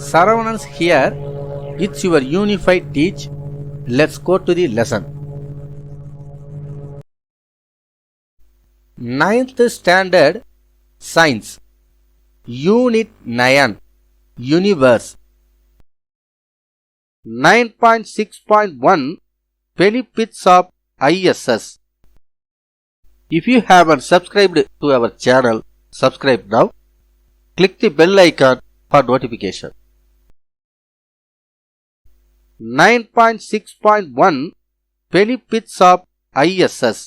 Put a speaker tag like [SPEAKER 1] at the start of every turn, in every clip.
[SPEAKER 1] Saravanans here. It's your unified teach. Let's go to the lesson. Ninth Standard Science Unit 9 Universe 9.6.1 Benefits of ISS If you haven't subscribed to our channel, subscribe now. Click the bell icon for notification. 9.6.1 benefits of ISS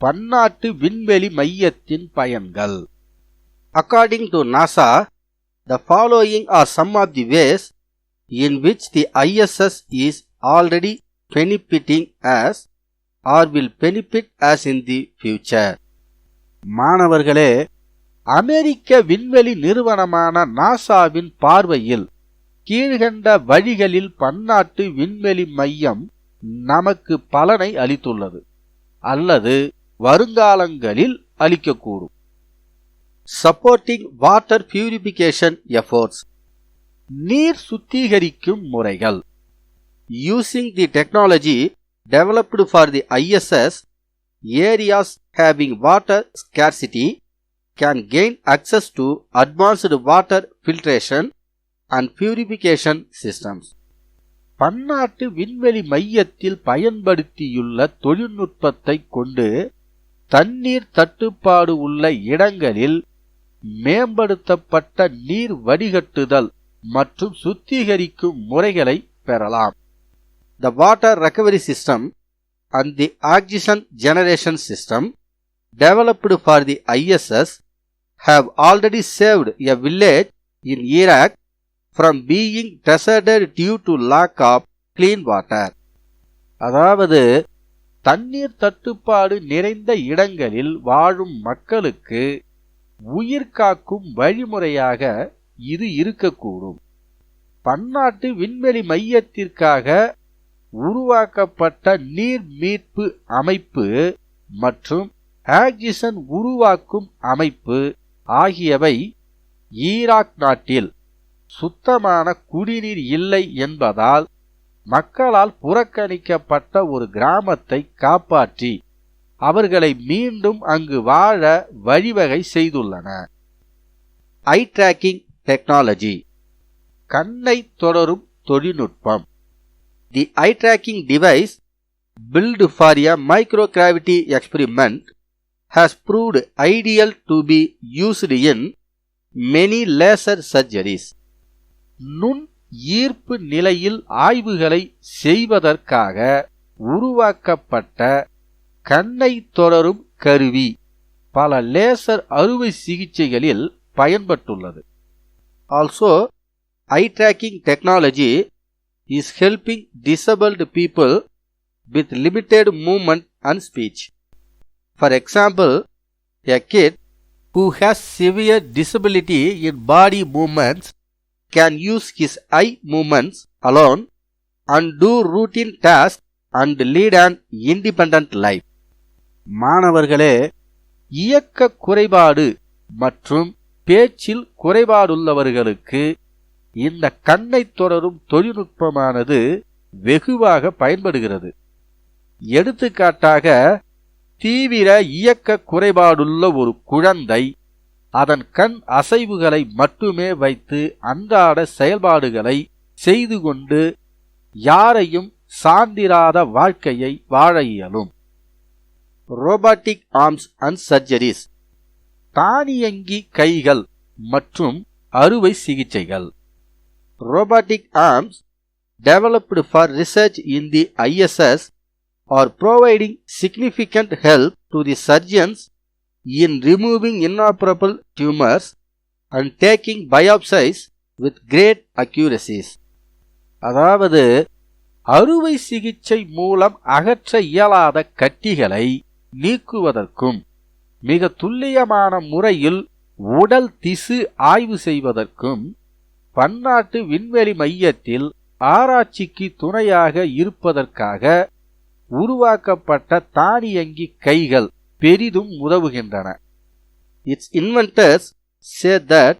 [SPEAKER 1] பன்னாட்டு விண்வெளி மையத்தின் பயன்கள் according to NASA the following are some of the ways in which the ISS is already benefiting us or will benefit us in the future மாணவர்களே அமெரிக்க விண்வெளி நிறுவனமான நாசாவின் பார்வையில் கீழ்கண்ட வழிகளில் பன்னாட்டு விண்வெளி மையம் நமக்கு பலனை அளித்துள்ளது அல்லது வருங்காலங்களில் அளிக்கக்கூடும். சப்போர்ட்டிங் வாட்டர் பியூரிபிகேஷன் எஃபோர்ட்ஸ் நீர் சுத்திகரிக்கும் முறைகள். Using the technology developed for the ISS areas having water scarcity can gain access to advanced water filtration and purification systems பன்னாட்டு விண்வெளி மையத்தில் பயன்படுத்தியுள்ள தொழில்நுட்பத்தை கொண்டு தண்ணீர் தட்டுப்பாடு உள்ள இடங்களில் மேம்படுத்தப்பட்ட நீர் வடிகட்டுதல் மற்றும் சுத்திகரிக்கும் முறைகளை பெறலாம். The water recovery system and the oxygen generation system developed for the ISS have already saved a village in Iraq from being deserted due to lack of clean water அதாவது தண்ணீர் தட்டுப்பாடு நிறைந்த இடங்களில் வாழும் மக்களுக்கு உயிர் காக்கும் வழிமுறையாக இது இருக்கக்கூடும். பன்னாட்டு விண்வெளி மையத்திற்காக உருவாக்கப்பட்ட நீர் மீட்பு அமைப்பு மற்றும் ஆக்சிஜன் உருவாக்கும் அமைப்பு ஆகியவை ஈராக் நாட்டில் சுத்தமான குடிநீர் இல்லை என்பதால் மக்களால் புறக்கணிக்கப்பட்ட ஒரு கிராமத்தை காப்பாற்றி அவர்களை மீண்டும் அங்கு வாழ வழிவகை செய்துள்ளன. ஐ டிராக்கிங் டெக்னாலஜி கண்ணை தொடரும் தொழில்நுட்பம். The eye tracking device built for a microgravity experiment has proved ideal to be used in many laser surgeries. நுண் ஈர்ப்பு நிலையில் ஆய்வுகளை செய்வதற்காக உருவாக்கப்பட்ட கண்ணை தொடரும் கருவி பல லேசர் அறுவை சிகிச்சைகளில் பயன்பட்டுள்ளது. Also eye tracking technology is helping disabled people with limited movement and speech For example, a kid who has severe disability in body movements can use his eye movements alone and do routine tasks and lead an independent life. மாணவர்களே இயக்க குறைபாடு மற்றும் பேச்சில் குறைபாடுள்ளவர்களுக்கு இந்த கண்ணை தொடரும் தொழில்நுட்பமானது வெகுவாக பயன்படுகிறது எடுத்துக்காட்டாக தீவிர இயக்க குறைபாடுள்ள ஒரு குழந்தை அதன் கண் அசைவுகளை மட்டுமே வைத்து அன்றாட செயல்பாடுகளை செய்து கொண்டு யாரையும் சார்ந்திராத வாழ்க்கையை வாழ இயலும். ரோபாட்டிக் ஆர்ம்ஸ் அண்ட் சர்ஜரிஸ் தானியங்கி கைகள் மற்றும் அறுவை சிகிச்சைகள். Robotic arms developed for research in the ISS are providing significant help to the surgeons in removing inoperable tumors and taking biopsies with great accuracies. அதாவது அறுவை சிகிச்சை மூலம் அகற்ற இயலாத கட்டிகளை நீக்குவதற்கும் மிக துல்லியமான முறையில் உடல் திசு ஆய்வு செய்வதற்கும் பன்னாட்டு விண்வெளி மையத்தில் ஆராய்ச்சிக்கு துணையாக இருப்பதற்காக உருவாக்கப்பட்ட தானியங்கி கைகள் பெரிதும் உதவுகின்றன its inventors say that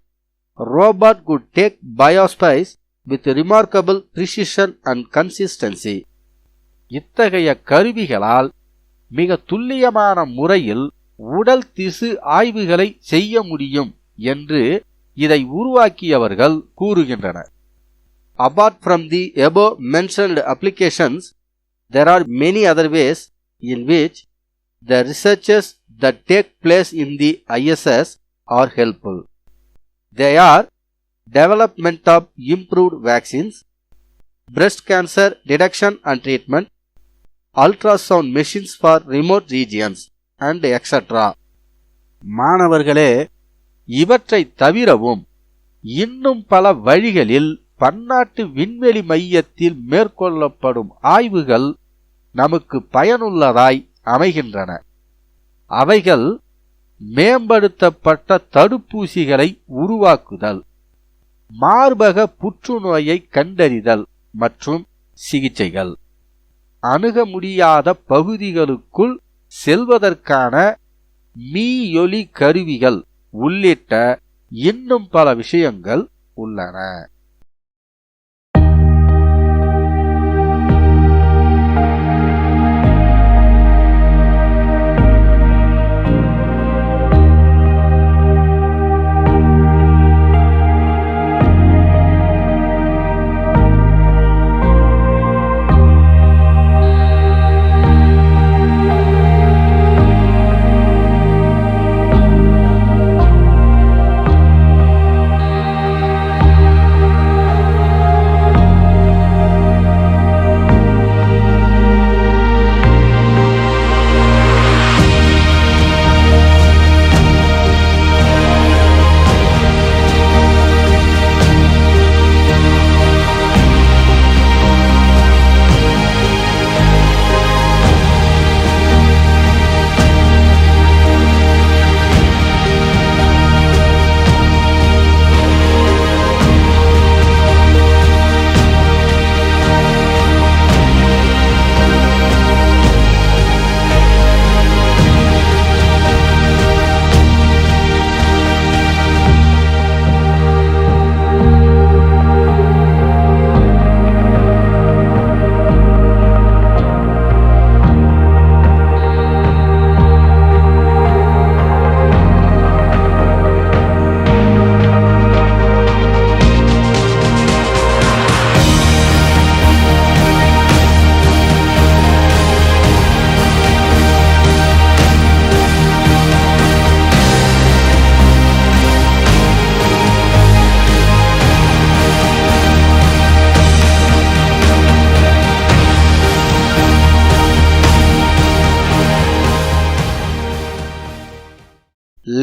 [SPEAKER 1] robot could take biopsies with remarkable precision and consistency இத்தகைய கருவிகளால் மிக துல்லியமான முறையில் உடல் திசு ஆய்வுகளை செய்ய முடியும் என்று இதை உருவாக்கியவர்கள் கூறுகின்றனர் apart from the above mentioned applications there are many other ways in which the researches that take place in the ISS are helpful. They are development of improved vaccines, breast cancer detection and treatment, ultrasound machines for remote regions, and etc. மாணவர்களே இவற்றை தவிரவும் இன்னும் பல வழிகளில் பன்னாட்டு விண்வெளி மையத்தில் மேற்கொள்ளப்படும் ஆய்வுகள் நமக்கு பயனுள்ளதாய் அமைகின்றன. அவைகள் மேம்படுத்தப்பட்ட தடுப்பூசிகளை உருவாக்குதல் மார்பக புற்றுநோயை கண்டறிதல் மற்றும் சிகிச்சைகள். அணுக முடியாத பகுதிகளுக்குள் செல்வதற்கான மீயொலி கருவிகள் உள்ளிட்ட இன்னும் பல விஷயங்கள் உள்ளன.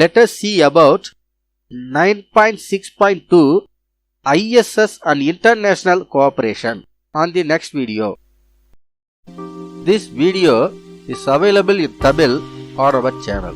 [SPEAKER 1] Let us see about 9.6.2 ISS and international cooperation on the next video. This video is available in Tamil on our channel.